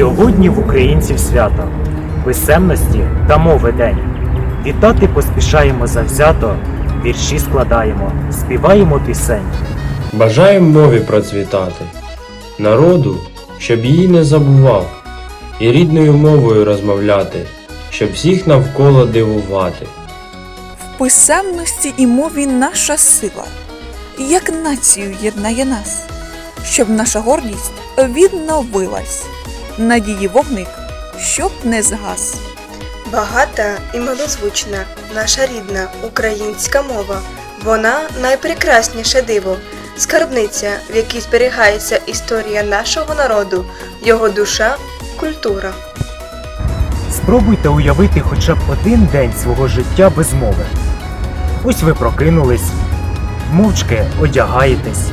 Сьогодні в українців свято, писемності та мови день. Вітати поспішаємо завзято, вірші складаємо, співаємо пісень. Бажаємо мові процвітати, народу, щоб її не забував, і рідною мовою розмовляти, щоб всіх навколо дивувати. В писемності і мові наша сила, як націю єднає нас, щоб наша гордість відновилась, надії вогник, щоб не згас. Багата і милозвучна наша рідна українська мова. Вона найпрекрасніше диво, скарбниця, в якій зберігається історія нашого народу, його душа, культура. Спробуйте уявити хоча б один день свого життя без мови. Ось ви прокинулись, мовчки одягаєтесь,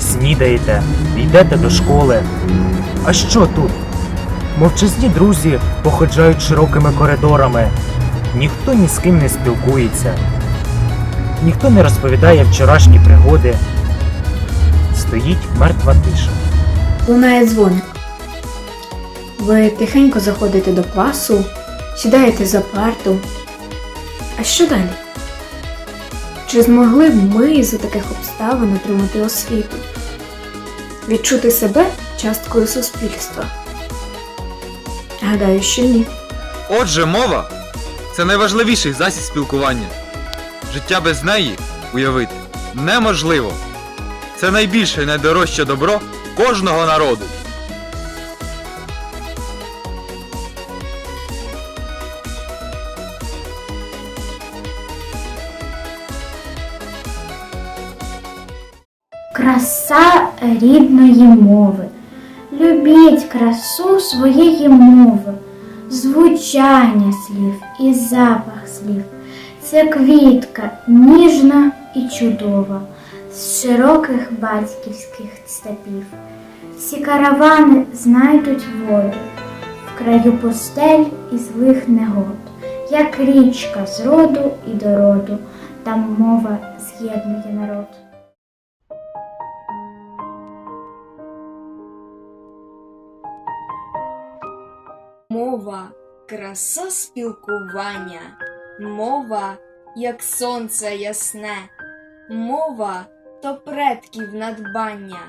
снідаєте, йдете до школи. А що тут? Мовчазні друзі походжають широкими коридорами. Ніхто ні з ким не спілкується. Ніхто не розповідає вчорашні пригоди. Стоїть мертва тиша. Лунає дзвоник. Ви тихенько заходите до класу, сідаєте за парту. А що далі? Чи змогли б ми за таких обставин отримати освіту? Відчути себе часткою суспільства? Гадаю, що ні. Отже, мова це найважливіший засіб спілкування. Життя без неї уявити неможливо. Це найбільше і найдорожче добро кожного народу. Краса рідної мови. Любіть красу своєї мови, звучання слів і запах слів. Це квітка ніжна і чудова з широких батьківських степів. Всі каравани знайдуть воду в краю постель і злих негод, як річка з роду і до роду, там мова з'єднує народ. Мова краса спілкування, мова, як сонце ясне, мова то предків надбання,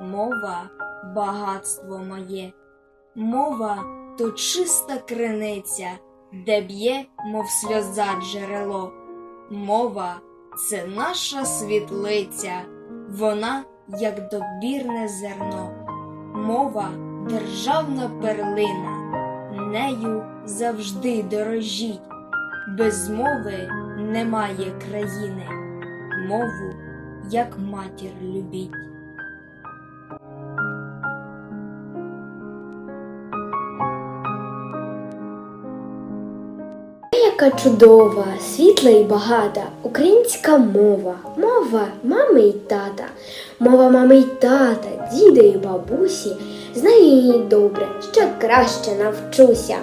мова багатство моє, мова то чиста криниця, де б'є, мов сльоза джерело. Мова це наша світлиця, вона як добірне зерно, мова державна перлина нею завжди дорожіть. Без мови немає країни, мову, як матір любіть. Яка чудова, світла і багата українська мова, мова мами й тата, мова мами й тата, діда і бабусі, знаю її добре, ще краще навчуся.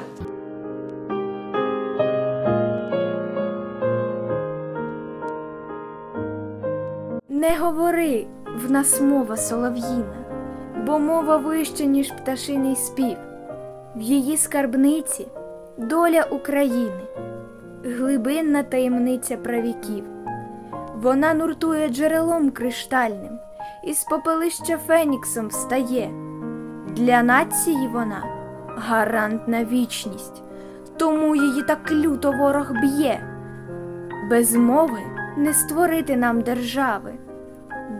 Не говори, в нас мова солов'їна, бо мова вища, ніж пташиний спів. В її скарбниці доля України, глибинна таємниця правіків. Вона нуртує джерелом криштальним, із попелища феніксом встає. Для нації вона гарант на вічність, тому її так люто ворог б'є. Без мови не створити нам держави,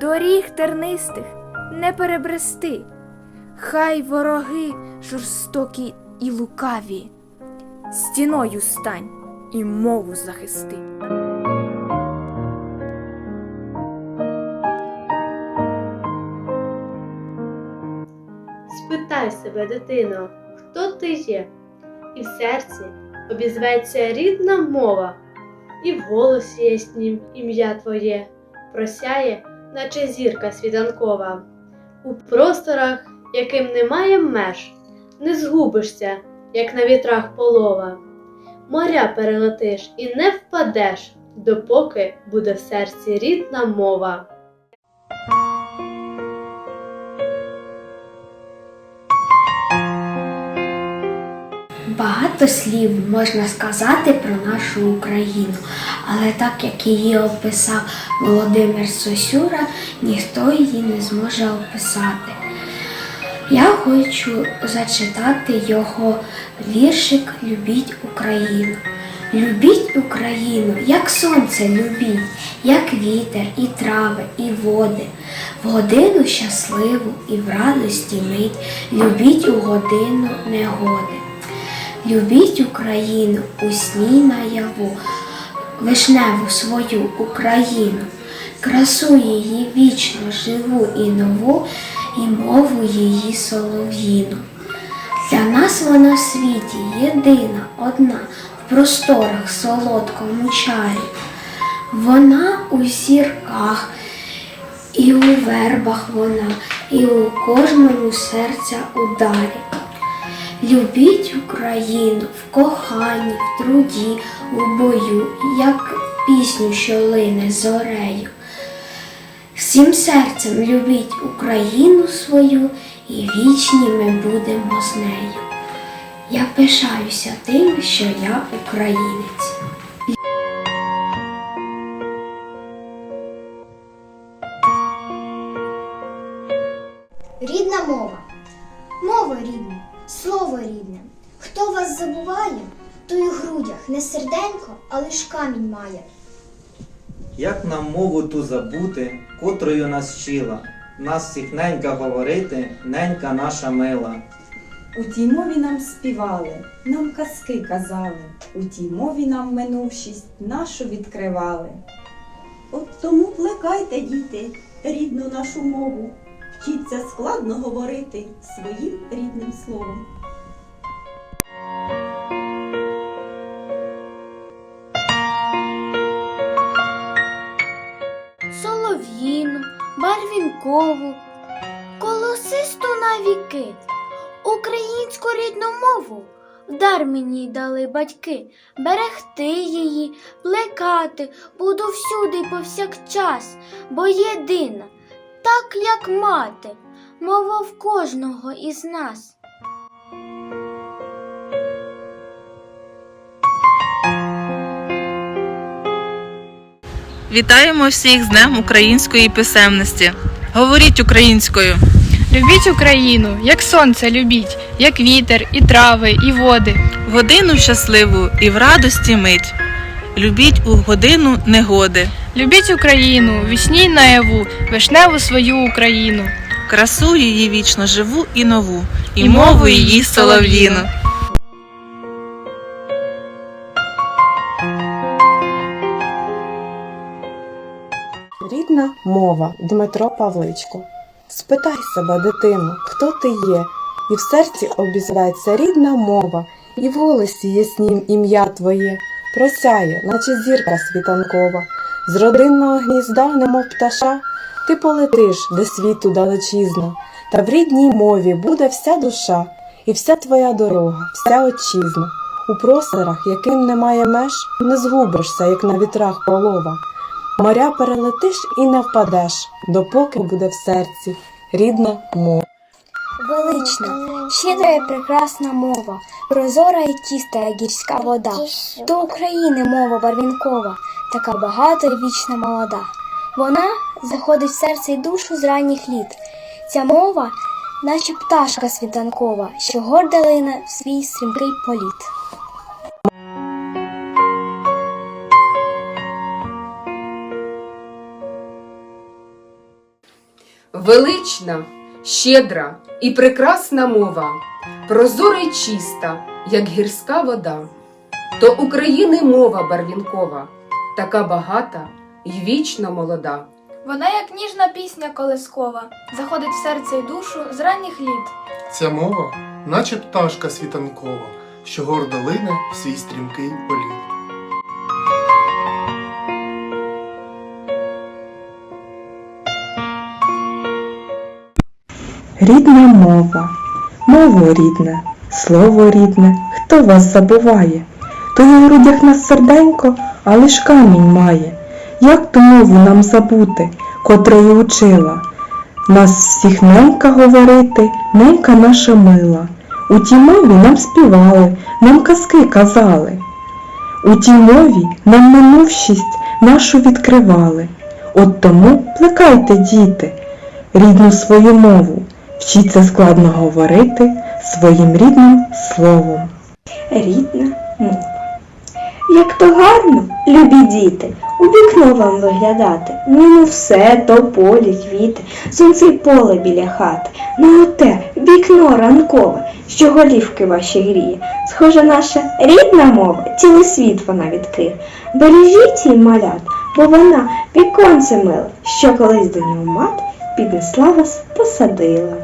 доріг тернистих не перебрести, хай вороги жорстокі і лукаві, стіною стань і мову захисти. Себе, дитино, хто ти є, і в серці обізветься рідна мова, і в голосі яснім ім'я твоє просяє, наче зірка світанкова. У просторах, яким немає меж, не згубишся, як на вітрах полова. Моря перелетиш і не впадеш, допоки буде в серці рідна мова. Багато слів можна сказати про нашу Україну, але так як її описав Володимир Сосюра, ніхто її не зможе описати. Я хочу зачитати його віршик Любіть Україну. Любіть Україну, як сонце любіть, як вітер, і трави, і води. В годину щасливу і в радості мить, любіть у годину негоди. Любіть Україну у сні наяву, вишневу свою Україну, красу її вічно живу і нову, і мову її солов'їну. Для нас вона в світі єдина, одна, в просторах солодкому чарі. Вона у зірках, і у вербах вона, і у кожному серця ударі. Любіть Україну в коханні, в труді, у бою, як пісню, що лине зорею. Всім серцем любіть Україну свою, і вічні ми будемо з нею. Я пишаюся тим, що я українець. Вас забуває, той у грудях не серденько, а лиш камінь має. Як нам мову ту забути, котрою нас вчила, нас всіх ненька говорити, ненька наша мила. У тій мові нам співали, нам казки казали, у тій мові нам минувшість нашу відкривали. От тому плекайте, діти, рідну нашу мову, вчіться складно говорити своїм рідним словом. Барвінкову, колосисту навіки, українську рідну мову. Вдар мені дали батьки, берегти її, плекати. Буду всюди повсякчас, бо єдина, так як мати, мова в кожного із нас. Вітаємо всіх з Днем української писемності. Говоріть українською. Любіть Україну, як сонце любіть, як вітер, і трави, і води. В годину щасливу і в радості мить. Любіть у годину негоди. Любіть Україну, вісні наяву, вишневу свою Україну. Красу її вічно живу і нову, і, мову її солов'їну. Мова Дмитро Павличко. Спитай себе, дитино, хто ти є, і в серці обізветься рідна мова, і в голосі яснім ім'я твоє просяє, наче зірка світанкова. З родинного гнізда, немов пташа, ти полетиш до світу далечізна, та в рідній мові буде вся душа, і вся твоя дорога, вся отчизна. У просторах, яким немає меж, не згубишся, як на вітрах полова. Моря перелетиш і не впадеш, допоки буде в серці рідна мова. Велична, щедра і прекрасна мова, прозора і чиста, як гірська вода. До України мова барвінкова, така багата і вічна молода. Вона заходить в серце і душу з ранніх літ. Ця мова, наче пташка світанкова, що горда лине в свій стрімкий політ. Велична, щедра і прекрасна мова, прозора й чиста, як гірська вода. То України мова барвінкова, така багата й вічно молода. Вона, як ніжна пісня колискова, заходить в серце й душу з ранніх літ. Ця мова, наче пташка світанкова, що гордо лине в свій стрімкий політ. Рідна мова, мова рідна, слово рідне, хто вас забуває? То й у грудях нас серденько, а лиш камінь має. Як ту мову нам забути, котрої учила? Нас всіх ненька говорити, ненька наша мила. У тій мові нам співали, нам казки казали. У тій мові нам минувшість нашу відкривали. От тому плекайте, діти, рідну свою мову, вчіться складно говорити своїм рідним словом. Рідна мова. Як то гарно, любі діти, у вікно вам виглядати. Ну все, то полі, квіти, сонце й поле біля хати. Ну оте вікно ранкове, що голівки ваші гріє. Схоже, наша рідна мова, цілий світ вона відкриє. Бережіть її малят, бо вона віконце миле, що колись до нього мати піднесла вас, посадила.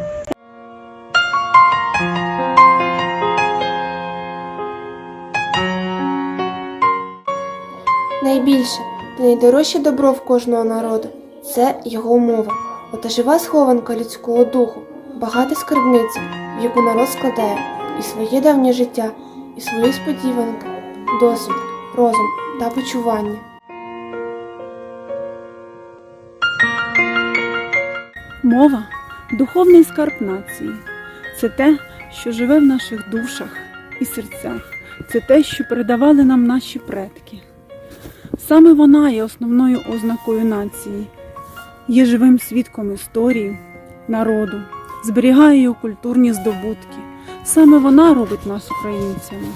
Найбільше та найдорожче добро в кожного народу це його мова. Ота жива схованка людського духу, багата скарбниця, в яку народ складає і своє давнє життя, і свої сподіванки, досвід, розум та почування. Мова духовний скарб нації. Це те, що живе в наших душах і серцях. Це те, що передавали нам наші предки. Саме вона є основною ознакою нації, є живим свідком історії, народу, зберігає його культурні здобутки. Саме вона робить нас українцями.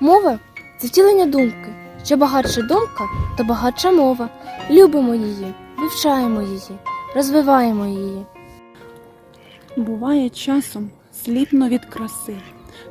Мова це втілення думки. Що багатша думка, то багатша мова. Любимо її, вивчаємо її, розвиваємо її. Буває часом сліпно від краси.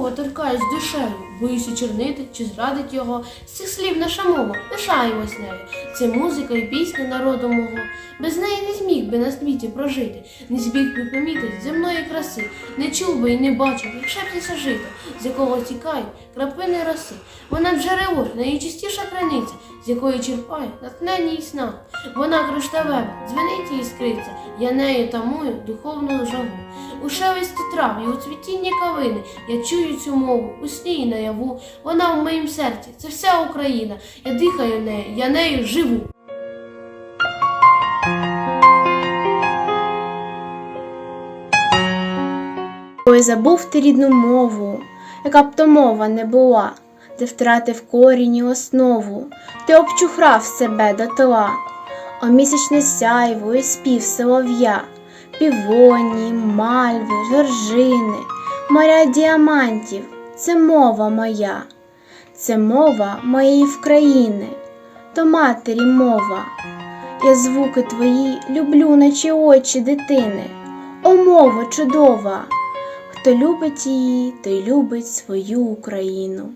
Слова торкаюсь душею, боюся чернити чи зрадить його. З цих слів наша мова, пишаємось нею. Це музика і пісня народу мого. Без неї не зміг би на світі прожити, не зміг би помітити земної краси, не чув би і не бачив, як шепчеться жито, з якого тікають краплини роси. Вона джерело, найчистіша криниця, з якої черпає натхнення і сна. Вона кришталева, дзвенить і іскриться, я нею тамую духовну жагу. У шелесті трав і у цвітінні калини я чую цю мову, у сні і наяву. Вона в моїм серці, це вся Україна. Я дихаю нею, я нею живу. Ой, забув ти рідну мову, яка б то мова не була, ти втратив корінь і основу, ти обчухрав себе до тла, О місячне сяйво і спів солов'я, півоні, мальви, жоржини, моря діамантів, це мова моя, це мова моєї вкраїни, то матері мова. Я звуки твої люблю, наче очі дитини. О, мова чудова! Хто любить її, той любить свою Україну.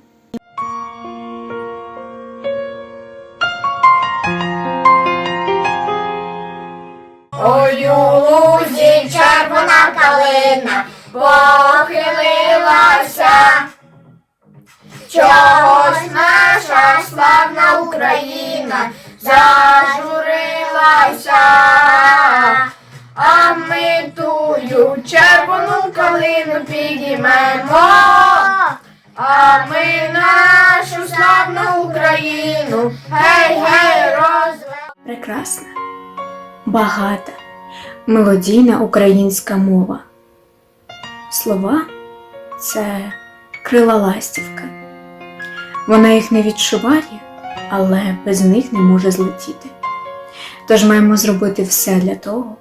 Червона похилилася. Чогось наша славна Україна зажурилася, а ми тую червону калину підіймемо, а ми нашу славну Україну, гей, гей, розве. Прекрасна, багата, мелодійна українська мова. Слова це крила ластівка. Вона їх не відчуває, але без них не може злетіти. Тож маємо зробити все для того,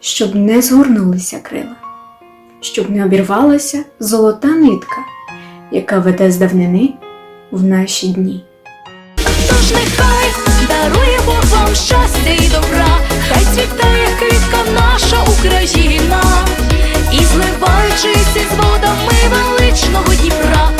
щоб не згорнулися крила, щоб не обірвалася золота нитка, яка веде з давнини в наші дні. Тож нехай дарує Бог вам щастя і добра, хай цвітає квітка наша Україна, і зливаючись із водами величного Дніпра,